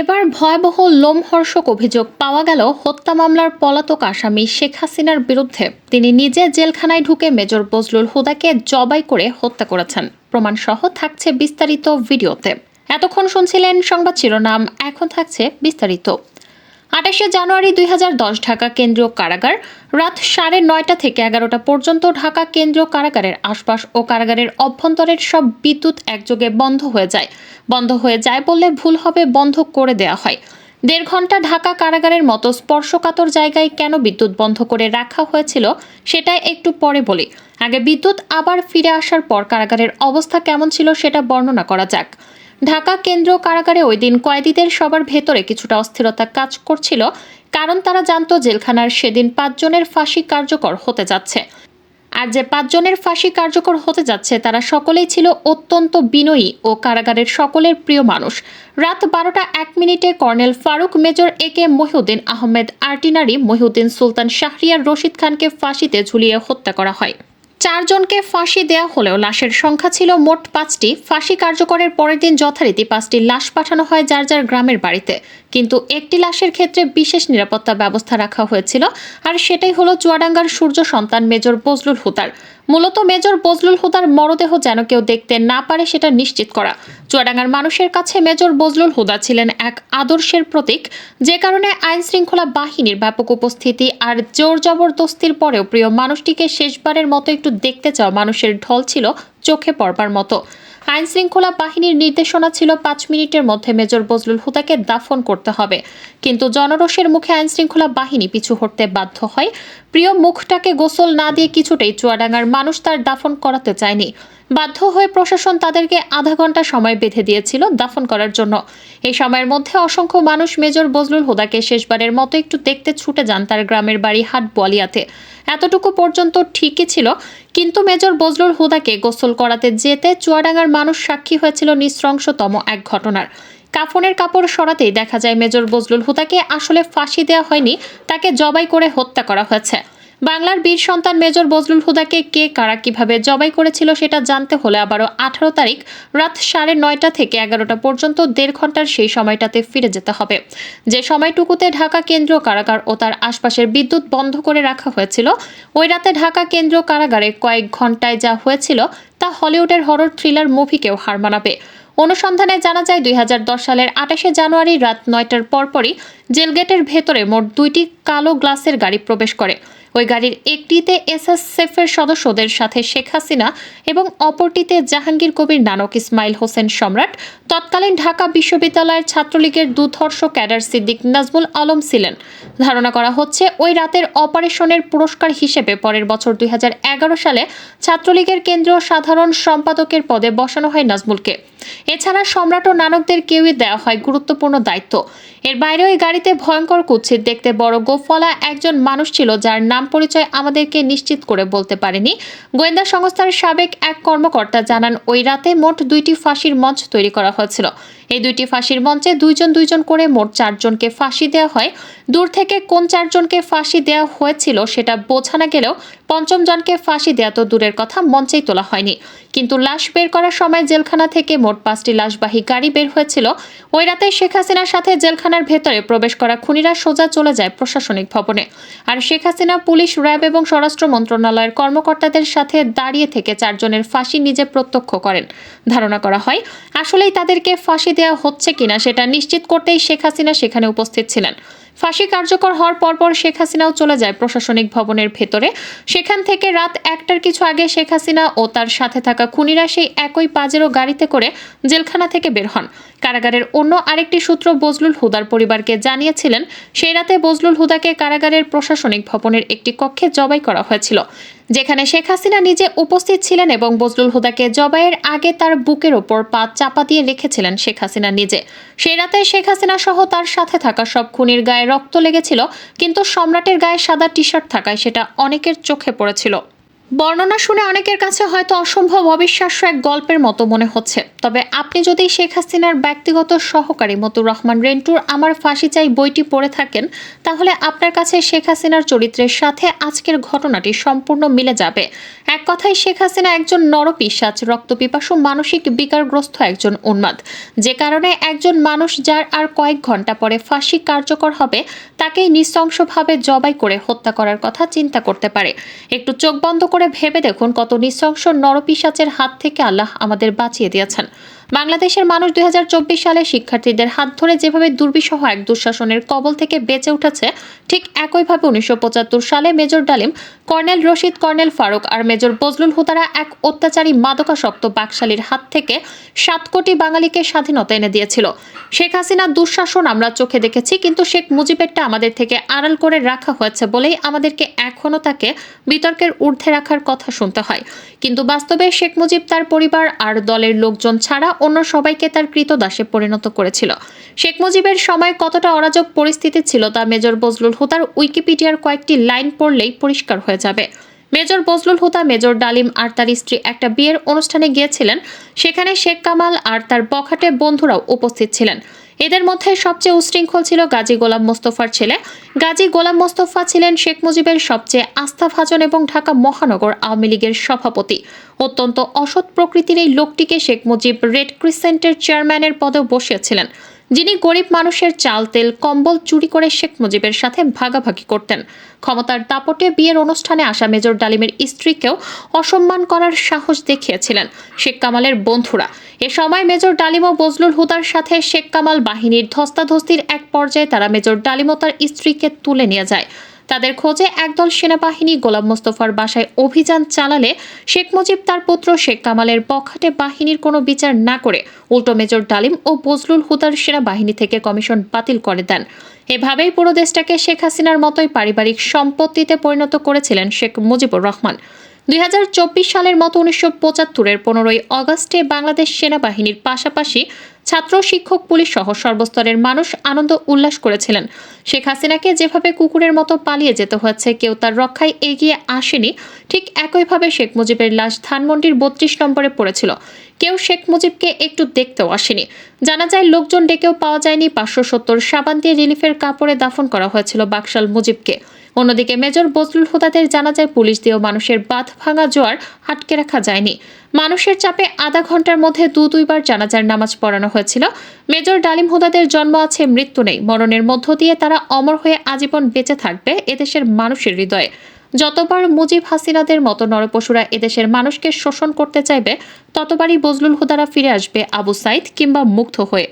এবার ভয়াবহ লোমহর্ষক অভিযোগ পাওয়া গেল হত্যা মামলার পলাতক আসামি শেখ হাসিনার বিরুদ্ধে। তিনি নিজে জেলখানায় ঢুকে মেজর বজলুল হুদাকে জবাই করে হত্যা করেছেন। প্রমাণসহ থাকছে বিস্তারিত ভিডিওতে। এতক্ষণ শুনছিলেন সংবাদ শিরোনাম, এখন থাকছে বিস্তারিত। আঠাশে জানুয়ারি দুই হাজার দশ ঢাকা কেন্দ্রীয় কারাগার, রাত সাড়ে নয়টা থেকে এগারোটা পর্যন্ত ঢাকা কেন্দ্রীয় কারাগারের আশপাশ ও কারাগারের অভ্যন্তরের সব বিদ্যুৎ একযোগে বন্ধ হয়ে যায়। বন্ধ হয়ে যায় বললে ভুল হবে, বন্ধ করে দেওয়া হয়। দেড় ঘণ্টা ঢাকা কারাগারের মতো স্পর্শকাতর জায়গায় কেন বিদ্যুৎ বন্ধ করে রাখা হয়েছিল সেটাই একটু পরে বলি। আগে বিদ্যুৎ আবার ফিরে আসার পর কারাগারের অবস্থা কেমন ছিল সেটা বর্ণনা করা যাক। ঢাকা কেন্দ্রীয় কারাগারে ওই দিন কয়েদিদের সবার ভেতরে কিছুটা অস্থিরতা কাজ করছিল, কারণ তারা জানত জেলখানার সেদিন পাঁচজনের ফাঁসি কার্যকর হতে যাচ্ছে। আর যে পাঁচজনের ফাঁসি কার্যকর হতে যাচ্ছে, তারা সকলেই ছিল অত্যন্ত বিনয়ী ও কারাগারের সকলের প্রিয় মানুষ। রাত বারোটা এক মিনিটে colonel Farooq major A K Mohiuddin Ahmed artillery Mohiuddin Sultan Shahriar Rashid খানকে ফাঁসিতে ঝুলিয়ে হত্যা করা হয়। চারজনকে ফাঁসি দেয়া হলেও লাশের সংখ্যা ছিল মোট পাঁচটি। ফাঁসি কার্যকরের পরের দিন যথারীতি পাঁচটি লাশ পাঠানো হয় যার যার গ্রামের বাড়িতে। কিন্তু একটি লাশের ক্ষেত্রে বিশেষ নিরাপত্তা ব্যবস্থা রাখা হয়েছিল, আর সেটাই হলো চুয়াডাঙ্গার সূর্য সন্তান মেজর বজলুল হুতার মূলত মেজর বজলুল হুদার মরদেহ যেন কেউ দেখতে না পারে সেটা নিশ্চিত করা। চুয়াডাঙ্গার মানুষের কাছে মেজর বজলুল হুদা ছিলেন এক আদর্শের প্রতীক, যে কারণে আইন শৃঙ্খলা বাহিনীর ব্যাপক উপস্থিতি আর জোর জবরদস্তির পরেও প্রিয় মানুষটিকে শেষবারের মতো একটু দেখতে চাওয়া মানুষের ঢল ছিল চোখে পড়বার মতো। আইন শৃঙ্খলা বাহিনীর নির্দেশনা ছিল পাঁচ মিনিটের মধ্যে মেজর বজলুল হুদাকে দাফন করতে হবে। কিন্তু জনরোষের মুখে আইন শৃঙ্খলা বাহিনী পিছু হটতে বাধ্য হয়। প্রিয় মুখটাকে গোসল না দিয়ে কিছুটাই চুয়াডাঙ্গার মানুষ তার দাফন করাতে চায়নি। বাধ্য হয়ে প্রশাসন তাদেরকে আধা ঘণ্টা সময় বেঁধে দিয়েছিল দাফন করার জন্য। এই সময়ের মধ্যে অসংখ্য মানুষ মেজর বজলুল হুদাকে শেষবারের মতো একটু দেখতে ছুটে যান তার গ্রামের বাড়ি হাট বলিয়াতে এতটুকু পর্যন্ত ঠিকই ছিল, কিন্তু মেজর বজলুল হুদাকে গোসল করাতে যেতে চুয়াডাঙ্গার মানুষ সাক্ষী হয়েছিল নৃশংসতম এক ঘটনার। কাফনের কাপড় সরাতেই দেখা যায় মেজর বজলুল হুদাকে আসলে ফাঁসি দেওয়া হয়নি, তাকে জবাই করে হত্যা করা হয়েছে। বাংলার বীর সন্তান মেজর বজলুল হুদাকে কে, কারা কীভাবে জবাই করেছিল সেটা জানতে হলে আবারও আঠারো তারিখ রাত সাড়ে নয়টা থেকে এগারোটা পর্যন্ত দেড় ঘণ্টার সেই সময়টাতে ফিরে যেতে হবে। যে সময়টুকুতে ঢাকা কেন্দ্রীয় কারাগার ও তার আশপাশের বিদ্যুৎ বন্ধ করে রাখা হয়েছিল, ওই রাতে ঢাকা কেন্দ্রীয় কারাগারে কয়েক ঘন্টায় যা হয়েছিল তা হলিউডের হরর থ্রিলার মুভিকেও হার মানাবে। অনুসন্ধানে জানা যায়, দুই হাজার দশ সালের আঠাশে জানুয়ারি রাত নয়টার পরপরই জেলগেটের ভেতরে মোট দুইটি কালো গ্লাসের গাড়ি প্রবেশ করে। ওই গাড়ির একটিতে এসএসএফের সদস্যদের সাথে শেখ হাসিনা এবং অপরটিতে জাহাঙ্গীর কবির নানক ইসমাইল হোসেন সম্রাট। তৎকালীন ঢাকা বিশ্ববিদ্যালয়ের ছাত্রলীগের দুধর্ষ ক্যাডার সিদ্দিক নাজমুল আলম ছিলেন। ধারণা করা হচ্ছে ওই রাতের অপারেশনের পুরস্কার হিসেবে পরের বছর দুই হাজার এগারো সালে ছাত্রলীগের কেন্দ্রীয় সাধারণ সম্পাদকের পদে বসানো হয় নাজমুলকে। এছাড়া সম্রাট ও নানকদের কেউই দেওয়া হয় গুরুত্বপূর্ণ দায়িত্ব। এর বাইরে ওই গাড়িতে ভয়ঙ্কর কুৎসিত দেখতে বড় গোফলা একজন মানুষ ছিল যার নাম পরিচয় আমাদেরকে নিশ্চিত করে বলতে পারেনি। গোয়েন্দা সংস্থার সাবেক এক কর্মকর্তা জানান, ওই রাতে মোট দুইটি ফাঁসির মঞ্চ তৈরি করা হয়েছিল। এই দুইটি ফাঁসির মঞ্চে দুইজন দুইজন করে মোট চারজনকে ফাঁসি দেওয়া হয়। দূর থেকে কোন চারজনকে ফাঁসি দেওয়া হয়েছিল সেটা বোঝা না গেলেও পঞ্চম জনকে ফাঁসি দেওয়া তো দূরের কথা, মঞ্চেই তোলা হয়নি। কিন্তু লাশ বের করার সময় জেলখানা থেকে মোট পাঁচটি লাশবাহী গাড়ি বের হয়েছিল। ওই রাতে শেখ হাসিনার সাথে জেলখানার ভেতরে প্রবেশ করা খুনিরা সোজা চলে যায় প্রশাসনিক ভবনে। আর শেখ হাসিনা, পুলিশ, র্যাব এবং স্বরাষ্ট্র মন্ত্রণালয়ের কর্মকর্তাদের সাথে দাঁড়িয়ে থেকে চারজনের ফাঁসি নিজে প্রত্যক্ষ করেন। ধারণা করা হয়, আসলেই তাদেরকে ফাঁসি দেওয়া হচ্ছে কিনা সেটা নিশ্চিত করতেই শেখ হাসিনা সেখানে উপস্থিত ছিলেন। ফাঁসি কার্যকর হওয়ার পরপর শেখ হাসিনাও চলে যায় প্রশাসনিক ভবনের ভেতরে। সেখান থেকে রাত একটার কিছু আগে শেখ হাসিনা ও তার সাথে থাকা খুনিরা সেই একই পাজেরও গাড়িতে করে জেলখানা থেকে বের হন। কারাগারের অন্য আরেকটি সূত্র বজলুল হুদার পরিবারকে জানিয়েছিলেন, সেই রাতে বজলুল হুদাকে কারাগারের প্রশাসনিক ভবনের একটি কক্ষে জবাই করা হয়েছিল, যেখানে শেখ হাসিনা নিজে উপস্থিত ছিলেন এবং বজলুল হুদাকে জবাইয়ের আগে তার বুকের ওপর পা চাপা দিয়ে রেখেছিলেন শেখ হাসিনা নিজে। সেই রাতে শেখ হাসিনা সহ তার সাথে থাকা সব খুনির গায়ে রক্ত লেগেছিল, কিন্তু সম্রাটের গায়ে সাদা টি শার্ট থাকায় সেটা অনেকের চোখে পড়েছিল। বর্ণনা শুনে অনেকের কাছে হয়তো অসম্ভব অবিশ্বাস্য এক গল্পের মতো মনে হচ্ছে। তবে আপনি যদি শেখ হাসিনার ব্যক্তিগত সহকারী মতুর রহমান রেন্টুর আমার ফাঁসি চাই বইটি পড়ে থাকেন, তাহলে আপনার কাছে শেখ হাসিনার চরিত্রের সাথে আজকের ঘটনাটি সম্পূর্ণ মিলে যাবে। এক কথায় শেখ হাসিনা একজন নরপিসাচ রক্তপিপাসু, মানসিক বিকারগ্রস্ত একজন উন্মাদ। যে কারণে একজন মানুষ যার আর কয়েক ঘণ্টা পরে ফাঁসি কার্যকর হবে, তাকেই নৃশংসভাবে জবাই করে হত্যা করার কথা চিন্তা করতে পারে। একটু চোখ বন্ধ করে ভেবে দেখুন কত নৃশংস নরপিসাচের হাত থেকে আল্লাহ আমাদের বাঁচিয়ে দিয়েছেন। বাংলাদেশের মানুষ দুই হাজার চব্বিশ সালে শিক্ষার্থীদের হাত ধরে যেভাবে দুর্বিষহ এক দুঃশাসনের কবল থেকে বেঁচে উঠেছে, ঠিক একইভাবে উনিশশো পঁচাত্তর সালে major Dalim, colonel Rashid colonel Farooq আর মেজর বজলুল হুতারা এক অত্যাচারী মাদকাসক্ত বাকশালীর হাত থেকে সাত কোটি বাঙালিকে স্বাধীনতা এনে দিয়েছিল। শেখ হাসিনার দুঃশাসন আমরা চোখে দেখেছি, কিন্তু শেখ মুজিবেরটা আমাদের থেকে আড়াল করে রাখা হয়েছে বলেই আমাদেরকে এখনও তাকে বিতর্কের ঊর্ধ্বে রাখার কথা শুনতে হয়। কিন্তু বাস্তবে শেখ মুজিব তার পরিবার আর দলের লোকজন ছাড়া অন্য সবাইকে তার কৃতদাসে পরিণত করেছিল। শেখ মুজিবের সময় কতটা অরাজক পরিস্থিতি ছিল তা মেজর বজলুল হুতার উইকিপিডিয়ার কয়েকটি লাইন পড়লেই পরিষ্কার হয়ে যাবে। মেজর বজলুল হুতা মেজর ডালিম আর তার স্ত্রী একটা বিয়ের অনুষ্ঠানে গিয়েছিলেন। সেখানে শেখ কামাল আর তার বখাটে বন্ধুরাও উপস্থিত ছিলেন। এদের মধ্যে সবচেয়ে উশৃঙ্খল ছিল গাজী গোলাম মোস্তফার ছেলে। গাজী গোলাম মোস্তফা ছিলেন শেখ মুজিবের সবচেয়ে আস্থাভাজন এবং ঢাকা মহানগর আওয়ামী লীগের সভাপতি। অত্যন্ত অসৎ প্রকৃতির এই লোকটিকে শেখ মুজিব রেড ক্রিসেন্টের চেয়ারম্যানের পদেও বসিয়েছিলেন। যিনি গরিব মানুষের চাল, তেল, কম্বল চুরি করে শেখ মুজিবের সাথে ভাগাভাগি করতেন। ক্ষমতার দাপটে বিয়ের অনুষ্ঠানে আসা মেজর ডালিমের স্ত্রীকেও অসম্মান করার সাহস দেখিয়েছিলেন শেখ কামালের বন্ধুরা। এ সময় মেজর ডালিম ও বজলুল হুদার সাথে শেখ কামাল বাহিনীর ধস্তাধস্তির এক পর্যায়ে তারা মেজর ডালিম ও তার স্ত্রীকে তুলে নিয়ে যায়। তাদের খোঁজে একদল সেনাবাহিনী গোলাম মোস্তফার বাসায় অভিযান চালালে শেখ মুজিব তার পুত্র শেখ কামালের পক্ষাটে বাহিনীর কোনো বিচার না করে উল্টো মেজর ডালিম ও বজলুল হুদার সেনাবাহিনী থেকে কমিশন বাতিল করে দেন। এভাবেই পুরো দেশটাকে শেখ হাসিনার মতোই পারিবারিক সম্পত্তিতে পরিণত করেছিলেন শেখ মুজিবুর রহমান। দুই হাজার চব্বিশ সালের মতো উনিশশো পঁচাত্তরের পনেরোই অগস্টে বাংলাদেশ সেনাবাহিনীর পাশাপাশি ছাত্র, শিক্ষক, পুলিশ সহ সর্বস্তরের মানুষ আনন্দ উল্লাস করেছিলেন। শেখ হাসিনাকে যেভাবে কুকুরের মতো পালিয়ে যেতে হয়েছে, কেউ তার রক্ষায় এগিয়ে আসেনি, ঠিক একইভাবে শেখ মুজিবের লাশ ধানমন্ডির বত্রিশ নম্বরে পড়েছিল। কেউ শেখ মুজিবকে একটু দেখতেও আসেনি। জানা যায়, লোকজন ডেকেও পাওয়া যায়নি পাঁচশো সত্তর সাবান দিয়ে রিলিফের কাপড়ে দাফন করা হয়েছিল বাকশাল মুজিবকে। অন্যদিকে মেজর বজলুল হুদাদের জানা যায় পুলিশ দিয়েও মানুষের বাঁধ ভাঙা জোয়ার আটকে রাখা যায়নি। মানুষের চাপে আধা ঘণ্টার মধ্যে দু দুইবার জানাজার নামাজ পড়ানো হয়েছিল। মেজর ডালিম হুদাদের জন্ম আছে, মৃত্যু নেই। মরণের মধ্য দিয়ে তারা অমর হয়ে আজীবন বেঁচে থাকবে এদেশের মানুষের হৃদয়ে। যতবার মুজিব হাসিনাদের মতো নরপশুরা এদেশের মানুষকে শোষণ করতে চাইবে, ততবারই বজলুল হুদারা ফিরে আসবে আবু সাইদ কিংবা মুগ্ধ হয়ে।